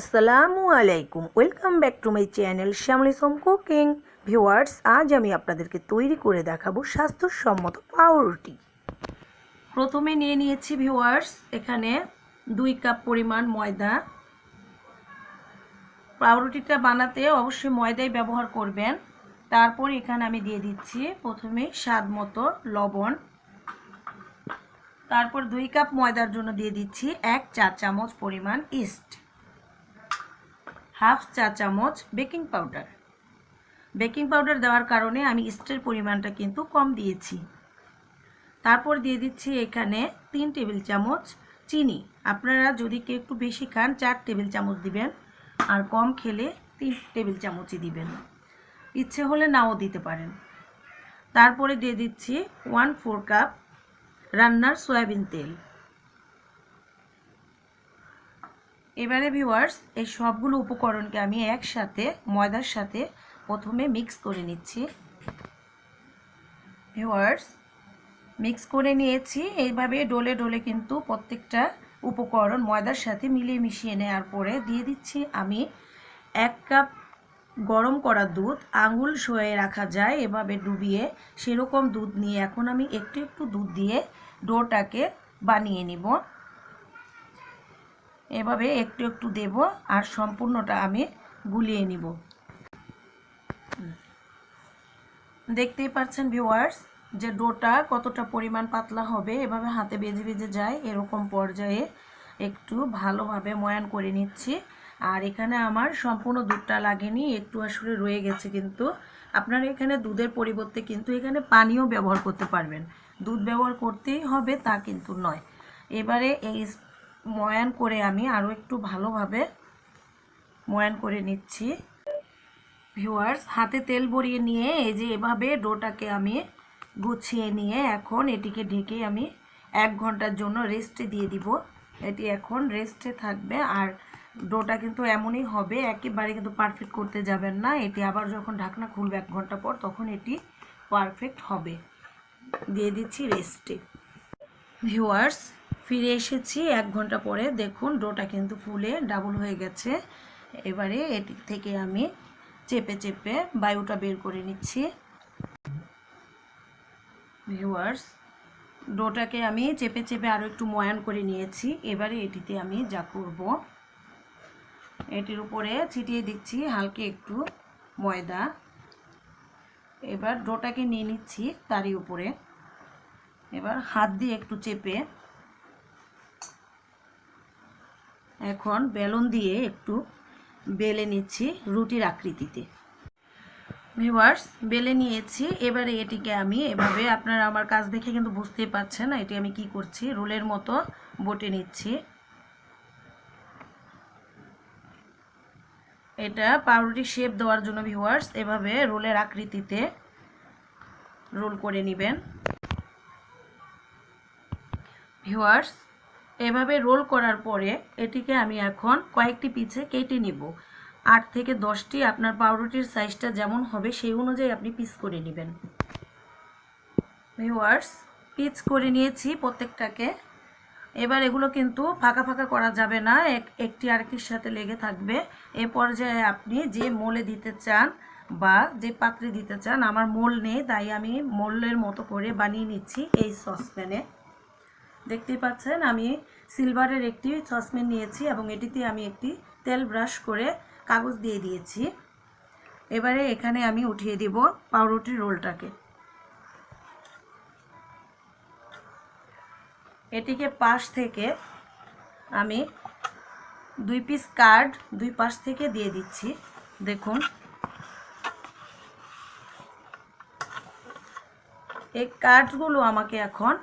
আসসালামু আলাইকুম। Welcome back to my channel শ্যামলিসম cooking viewers আজ আমি আপনাদেরকে তৈরি করে দেখাবো স্বাস্থ্যসম্মত পাউরুটি। প্রথমে নিয়ে নিয়েছি ভিউয়ার্স এখানে দুই কাপ পরিমাণ ময়দা। পাউরুটিটা বানাতে অবশ্যই ময়দাই ব্যবহার করবেন। তারপর এখানে আমি দিয়ে দিচ্ছি প্রথমে স্বাদ মতো লবণ। তারপর দুই কাপ ময়দার জন্য দিয়ে দিচ্ছি এক চা চামচ পরিমাণ ইস্ট হাফ চা চামচ বেকিং পাউডার। বেকিং পাউডার দেওয়ার কারণে আমি ইস্টের পরিমাণটা কিন্তু কম দিয়েছি। তারপর দিয়ে দিচ্ছি এখানে তিন টেবিল চামচ চিনি। আপনারা যদি কেউ একটু বেশি খান, চার টেবিল চামচ দিবেন, আর কম খেলে তিন টেবিল চামচই দিবেন। ইচ্ছে হলে নাও দিতে পারেন। তারপরে দিয়ে দিচ্ছি ওয়ান ফোর কাপ রান্নার সয়াবিন তেল। এবারে ভিউয়ার্স এই সবগুলো উপকরণকে আমি একসাথে, ময়দার সাথে প্রথমে মিক্স করে নিচ্ছি। ভিউয়ার্স মিক্স করে নিয়েছি। এইভাবে ডোলে ডোলে কিন্তু প্রত্যেকটা উপকরণ ময়দার সাথে মিলিয়ে মিশিয়ে নেওয়ার পরে দিয়ে দিচ্ছি আমি এক কাপ গরম করা দুধ। আঙুল শোয়ে রাখা যায়, এভাবে ডুবিয়ে সেরকম দুধ নিয়ে এখন আমি একটু একটু দুধ দিয়ে ডোটাকে বানিয়ে নিব। এভাবে একটু একটু দেব আর সম্পূর্ণটা আমি গুলিয়ে নিব। দেখতেই পাচ্ছেন ভিউয়ার্স যে ডোটা কতটা পরিমাণ পাতলা হবে, এভাবে হাতে বেজে বেজে যায়, এরকম পর্যায়ে একটু ভালোভাবে ময়ান করে নিচ্ছি। আর এখানে আমার সম্পূর্ণ দুধটা লাগেনি, একটু আসলে রয়ে গেছে কিন্তু। আপনারা এখানে দুধের পরিবর্তে কিন্তু এখানে পানিও ব্যবহার করতে পারবেন। দুধ ব্যবহার করতেই হবে তা কিন্তু নয়। এবারে এই ময়ান করে আমি আরও একটু ভালোভাবে ময়ান করে নিচ্ছি। ভিউয়ার্স হাতে তেল ভরিয়ে নিয়ে এই যে এভাবে ডোটাকে আমি গুছিয়ে নিয়ে এখন এটিকে ঢেকে আমি এক ঘণ্টার জন্য রেস্টে দিয়ে দিব। এটি এখন রেস্টে থাকবে আর ডোটা কিন্তু এমনই হবে, একেবারে কিন্তু পারফেক্ট করতে যাবেন না। এটি আবার যখন ঢাকনা খুলবে এক ঘণ্টা পর, তখন এটি পারফেক্ট হবে। দিয়ে দিচ্ছি রেস্টে ভিউয়ার্স ফিরে এসেছি এক ঘণ্টা পরে। দেখুন, ডোটা কিন্তু ফুলে ডাবল হয়ে গেছে। এবারে এটি থেকে আমি চেপে চেপে বায়ুটা বের করে নিচ্ছি। ভিউয়ার্স, ডোটাকে আমি চেপে চেপে আরও একটু ময়ান করে নিয়েছি। এবারে এটিতে আমি যা করব, এটির উপরে ছিটিয়ে দিচ্ছি হালকা একটু ময়দা। এবার ডোটাকে নিয়ে নিচ্ছি তারই উপরে। এবার হাত দিয়ে একটু চেপে এখন বেলুন দিয়ে একটু বেলে নিচ্ছি রুটির আকৃতিতে। ভিউয়ার্স, বেলে নিয়েছি। এবারে এটিকে আমি এভাবে, আপনারা আমার কাজ দেখে কিন্তু বুঝতেই পারছেন এটি আমি কি করছি। রোলের মতো বটে নিচ্ছি। এটা পাউরুটি শেপ দেওয়ার জন্য ভিউয়ার্স, এভাবে রোলের আকৃতিতে রোল করে নেবেন। ভিউয়ার্স এভাবে রোল করার পরে এটিকে আমি এখন কয়েকটি পিছে কেটে নিব। আট থেকে দশটি আপনার পাউরুটির সাইজটা যেমন হবে সেই অনুযায়ী আপনি পিস করে নেবেন। ভিউয়ার্স, পিচ করে নিয়েছি প্রত্যেকটাকে। এবার এগুলো কিন্তু ফাঁকা ফাঁকা করা যাবে না, এক একটি আরেকটির সাথে লেগে থাকবে। এ পর্যায়ে আপনি যে মোলে দিতে চান বা যে পাত্রে দিতে চান, আমার মোল নেই, তাই আমি মোলের মতো করে বানিয়ে নিচ্ছি এই সসপ্যানে। দেখতেই পাচ্ছেন, আমি সিলভারের একটি সসপ্যান নিয়েছি এবং এটিতে আমি একটি তেল ব্রাশ করে কাগজ দিয়ে দিয়েছি। এবারে এখানে আমি উঠিয়ে দিব পাউরুটির রোলটাকে। এটিকে পাশ থেকে আমি দুই পিস কার্ড দুই পাশ থেকে দিয়ে দিচ্ছি, দেখুন। এই কার্ডগুলো আমাকে এখন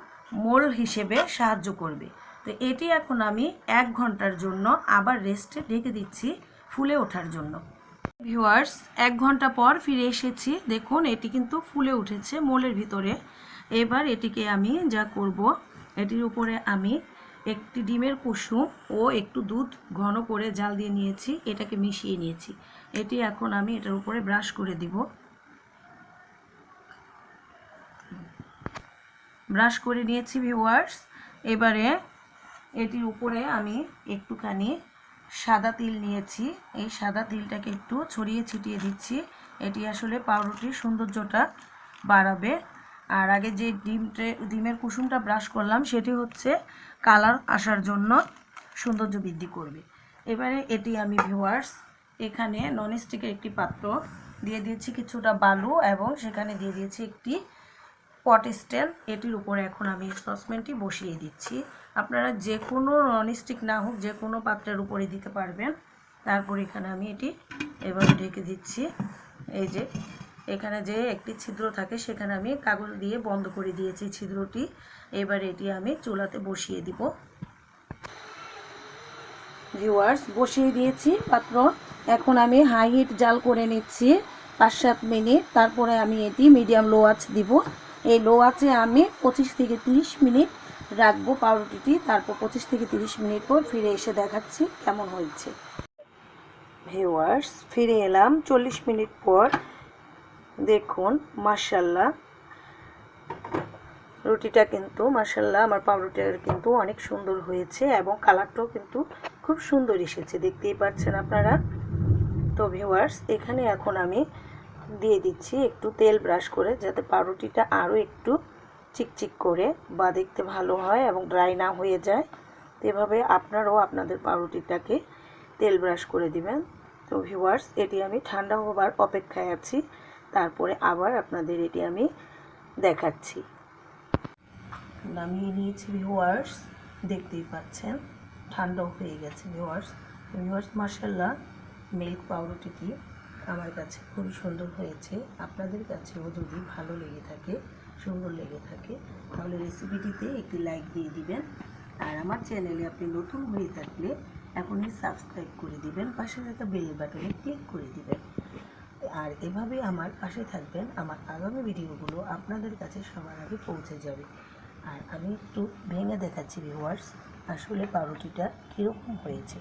মোল হিসেবে সাহায্য করবে। তো এটি এখন আমি এক ঘণ্টার জন্য আবার রেস্টে ঢেকে দিচ্ছি ফুলে ওঠার জন্য। ভিউয়ার্স এক ঘণ্টা পর ফিরে এসেছি। দেখুন, এটি কিন্তু ফুলে উঠেছে মোলের ভিতরে। এবার এটিকে আমি যা করব, এটির উপরে আমি একটি ডিমের কুসুম ও একটু দুধ ঘন করে জাল দিয়ে নিয়েছি। এটাকে মিশিয়ে নিয়েছি। এটি এখন আমি এটার উপরে ব্রাশ করে দিব। ব্রাশ করে নিয়েছি ভিউয়ার্স এবারে এটির উপরে আমি একটুখানি সাদা তিল নিয়েছি। এই সাদা তিলটাকে একটু ছড়িয়ে ছিটিয়ে দিচ্ছি। এটি আসলে পাউরুটির সৌন্দর্যটা বাড়াবে। আর আগে যে ডিমটে ডিমের কুসুমটা ব্রাশ করলাম, সেটি হচ্ছে কালার আসার জন্য সৌন্দর্য বৃদ্ধি করবে। এবারে এটি আমি ভিউয়ার্স এখানে ননস্টিকের একটি পাত্র দিয়ে দিয়েছি কিছুটা বালু এবং সেখানে দিয়ে দিয়েছি একটি পট স্ট্যান্ড এটির উপরে এখন আমি সসপ্যানটি বসিয়ে দিচ্ছি। আপনারা যে কোনো ননস্টিক না হোক যে কোনো পাত্রের উপরে দিতে পারবেন। তারপর এখানে আমি এটি এভাবে ঢেকে দিচ্ছি। এই যে, এখানে যে একটি ছিদ্র থাকে, সেখানে আমি কাগজ দিয়ে বন্ধ করে দিয়েছি ছিদ্রটি। এবার এটি আমি চুলাতে বসিয়ে দিব। ভিউয়ার্স বসিয়ে দিয়েছি পাত্র। এখন আমি হাই হিট জাল করে নিচ্ছি পাঁচ সাত মিনিট। তারপরে আমি এটি মিডিয়াম লো আঁচ দিব। এই লো আঁচে আমি পঁচিশ থেকে তিরিশ মিনিট রাখব পাউরুটিটি, তারপর পঁচিশ থেকে তিরিশ মিনিট পর ফিরে এসে দেখাচ্ছি কেমন হয়েছে। ভিউয়ার্স, ফিরে এলাম চল্লিশ মিনিট পর। দেখুন মার্শাল্লাহ রুটিটা কিন্তু মার্শাল্লাহ আমার পাউরুটির কিন্তু অনেক সুন্দর হয়েছে এবং কালারটাও কিন্তু খুব সুন্দর এসেছে, দেখতেই পাচ্ছেন আপনারা। তো ভিউয়ার্স, এখানে এখন আমি দিয়ে দিচ্ছি। একটু তেল ব্রাশ করে যাতে পাউরুটিটা আরও একটু চিকচিক করে বা দেখতে ভালো হয় এবং ড্রাই না হয়ে যায়। তো এভাবে আপনারাও আপনাদের পাউরুটিটাকে তেল ব্রাশ করে দিবেন। তো ভিউয়ার্স এটি আমি ঠান্ডা হবার অপেক্ষায় আছি। তারপরে আবার আপনাদের এটি আমি দেখাচ্ছি। নামিয়ে নিয়েছি ভিউয়ার্স দেখতেই পাচ্ছেন ঠান্ডা হয়ে গেছে ভিউয়ার্স ভিউয়ার্স মার্শাল্লাহ মিল্ক পাউরুটিটি আমার কাছে খুবই সুন্দর হয়েছে। আপনাদের কাছেও যদি ভালো লেগে থাকে, সুন্দর লেগে থাকে, তাহলে রেসিপিটিতে একটি লাইক দিয়ে দিবেন। আর আমার চ্যানেলে আপনি নতুন হয়ে থাকলে এখনই সাবস্ক্রাইব করে দিবেন, পাশে থাকা বেল বাটনে ক্লিক করে দিবেন। আর এভাবে আমার পাশে থাকবেন, আমার আগামী ভিডিওগুলো আপনাদের কাছে সবার আগে পৌঁছে যাবে। আর আমি একটু ভেঙে দেখাচ্ছি ভিউয়ার্স আসলে পাউরুটিটা কীরকম হয়েছে।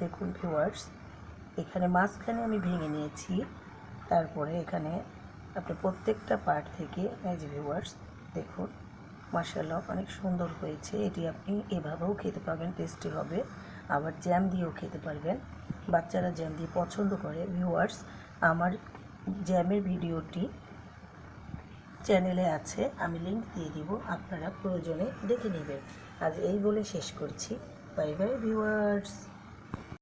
দেখুন ভিউয়ার্স এখানে মাঝখানে আমি ভেঙে নিয়েছি। তারপরে এখানে আপনি প্রত্যেকটা পার্ট থেকে এজ ভিউয়ার্স দেখুন মার্শাল্লাহ অনেক সুন্দর হয়েছে। এটি আপনি এভাবেও খেতে পারবেন টেস্টি হবে। আবার জ্যাম দিয়েও খেতে পারবেন। বাচ্চারা জ্যাম দিয়ে পছন্দ করে। ভিউয়ার্স আমার জ্যামের ভিডিওটি চ্যানেলে আছে, আমি লিঙ্ক দিয়ে দিব, আপনারা প্রয়োজনে দেখে নেবেন। আজ এই বলে শেষ করছি। Bye bye viewers